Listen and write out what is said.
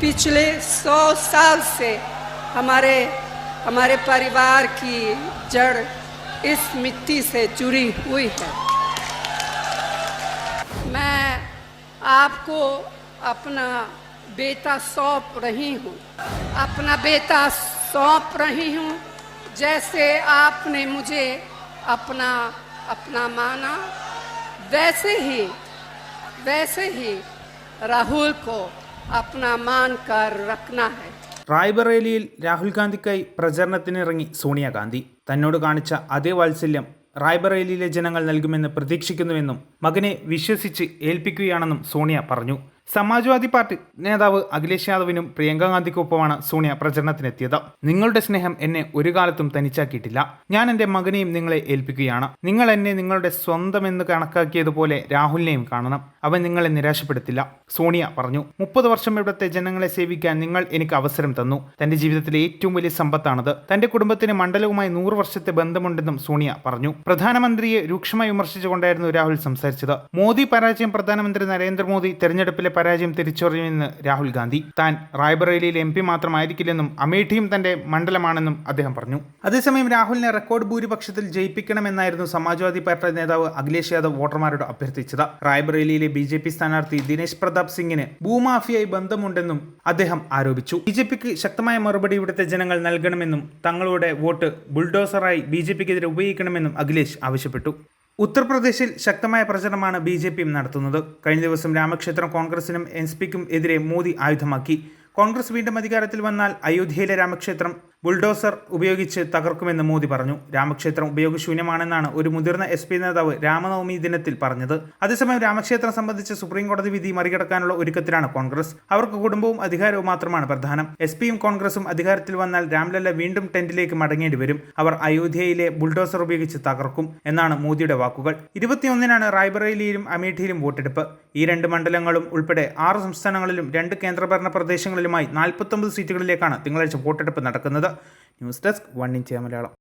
पिछले सौ साल से हमारे हमारे परिवार की जड़ इस मिट्टी से जुड़ी हुई है। मैं आपको अपना बेटा सौंप रही हूँ। अपना बेटा सौंप रही हूँ, जैसे आपने मुझे अपना अपना माना, वैसे ही वैसे ही राहुल को अपना मान कर रखना है റായ്ബറേലിയിൽ രാഹുൽ ഗാന്ധിക്കായി പ്രചരണത്തിനിറങ്ങി സോണിയാഗാന്ധി തന്നോട് കാണിച്ച അതേ വാത്സല്യം റായ്ബറേലിയിലെ ജനങ്ങൾ നൽകുമെന്ന് പ്രതീക്ഷിക്കുന്നുവെന്നും മകനെ വിശ്വസിച്ച് ഏൽപ്പിക്കുകയാണെന്നും സോണിയ പറഞ്ഞു സമാജ്വാദി പാർട്ടി നേതാവ് അഖിലേഷ് യാദവിനും പ്രിയങ്ക ഗാന്ധിക്കൊപ്പമാണ് സോണിയ പ്രചരണത്തിനെത്തിയത്. നിങ്ങളുടെ സ്നേഹം എന്നെ ഒരു കാലത്തും തനിച്ചാക്കിയിട്ടില്ല. ഞാൻ എന്റെ മകനെയും നിങ്ങളെ ഏൽപ്പിക്കുകയാണ്. നിങ്ങൾ എന്നെ നിങ്ങളുടെ സ്വന്തം എന്ന് കണക്കാക്കിയതുപോലെ രാഹുലിനെയും കാണണം. അവൻ നിങ്ങളെ നിരാശപ്പെടുത്തില്ല. സോണിയ പറഞ്ഞു മുപ്പത് വർഷം ഇവിടുത്തെ ജനങ്ങളെ സേവിക്കാൻ നിങ്ങൾ എനിക്ക് അവസരം തന്നു. തന്റെ ജീവിതത്തിലെ ഏറ്റവും വലിയ സമ്പത്താണത്. തന്റെ കുടുംബത്തിന് മണ്ഡലവുമായി നൂറ് വർഷത്തെ ബന്ധമുണ്ടെന്നും സോണിയ പറഞ്ഞു. പ്രധാനമന്ത്രിയെ രൂക്ഷമായി വിമർശിച്ചുകൊണ്ടായിരുന്നു രാഹുൽ സംസാരിച്ചത്. മോദി പരാജയം പ്രധാനമന്ത്രി നരേന്ദ്രമോദി തെരഞ്ഞെടുപ്പിലെ പരാജയം തിരിച്ചറിയുമെന്ന് രാഹുൽ ഗാന്ധി. താൻ റായ്ബറേലിയിൽ എം പി മാത്രമായിരിക്കില്ലെന്നും അമേഠിയും തന്റെ മണ്ഡലമാണെന്നും അദ്ദേഹം പറഞ്ഞു. അതേസമയം രാഹുലിനെ റെക്കോർഡ് ഭൂരിപക്ഷത്തിൽ ജയിപ്പിക്കണമെന്നായിരുന്നു സമാജ്വാദി പാർട്ടി നേതാവ് അഖിലേഷ് യാദവ് വോട്ടർമാരോട് അഭ്യർത്ഥിച്ചത്. റായ്ബറേലിയിലെ ബി ജെ പി സ്ഥാനാർത്ഥി ദിനേശ് പ്രതാപ് സിംഗിന് ഭൂമാഫിയായി ബന്ധമുണ്ടെന്നും അദ്ദേഹം ആരോപിച്ചു. ബി ജെ പിക്ക് ശക്തമായ മറുപടി ഇവിടുത്തെ ജനങ്ങൾ നൽകണമെന്നും തങ്ങളുടെ വോട്ട് ബുൾഡോസറായി ബി ജെ പിക്കെതിരെ ഉപയോഗിക്കണമെന്നും അഖിലേഷ് ആവശ്യപ്പെട്ടു. ഉത്തർപ്രദേശിൽ ശക്തമായ പ്രചരണമാണ് ബി ജെ പിയും നടത്തുന്നത്. കഴിഞ്ഞ ദിവസം രാമക്ഷേത്രം കോൺഗ്രസിനും എൻ പിക്കും എതിരെ മോദി ആയുധമാക്കി. കോൺഗ്രസ് വീണ്ടും അധികാരത്തിൽ വന്നാൽ അയോധ്യയിലെ രാമക്ഷേത്രം ബുൾഡോസർ ഉപയോഗിച്ച് തകർക്കുമെന്ന് മോദി പറഞ്ഞു. രാമക്ഷേത്രം ഉപയോഗശൂന്യമാണെന്നാണ് ഒരു മുതിർന്ന എസ് പി നേതാവ് രാമനവമി ദിനത്തിൽ പറഞ്ഞത്. അതേസമയം രാമക്ഷേത്രം സംബന്ധിച്ച് സുപ്രീം കോടതി വിധി മറികടക്കാനുള്ള ഒരുക്കത്തിലാണ് കോൺഗ്രസ്. അവർക്ക് കുടുംബവും അധികാരവും മാത്രമാണ് പ്രധാനം. എസ് പിയും കോൺഗ്രസും അധികാരത്തിൽ വന്നാൽ രാംലല്ല വീണ്ടും ടെന്റിലേക്ക് മടങ്ങേണ്ടി വരും. അവർ അയോധ്യയിലെ ബുൾഡോസർ ഉപയോഗിച്ച് തകർക്കും എന്നാണ് മോദിയുടെ വാക്കുകൾ. ഇരുപത്തിയൊന്നിനാണ് റായ്ബറേലിയിലും അമേഠിയിലും വോട്ടെടുപ്പ്. ഈ രണ്ട് മണ്ഡലങ്ങളും ഉൾപ്പെടെ ആറ് സംസ്ഥാനങ്ങളിലും രണ്ട് കേന്ദ്രഭരണ പ്രദേശങ്ങളിലുമായി നാൽപ്പത്തൊമ്പത് സീറ്റുകളിലേക്കാണ് തിങ്കളാഴ്ച വോട്ടെടുപ്പ് നടക്കുന്നത്. News desk one inch Malayalam.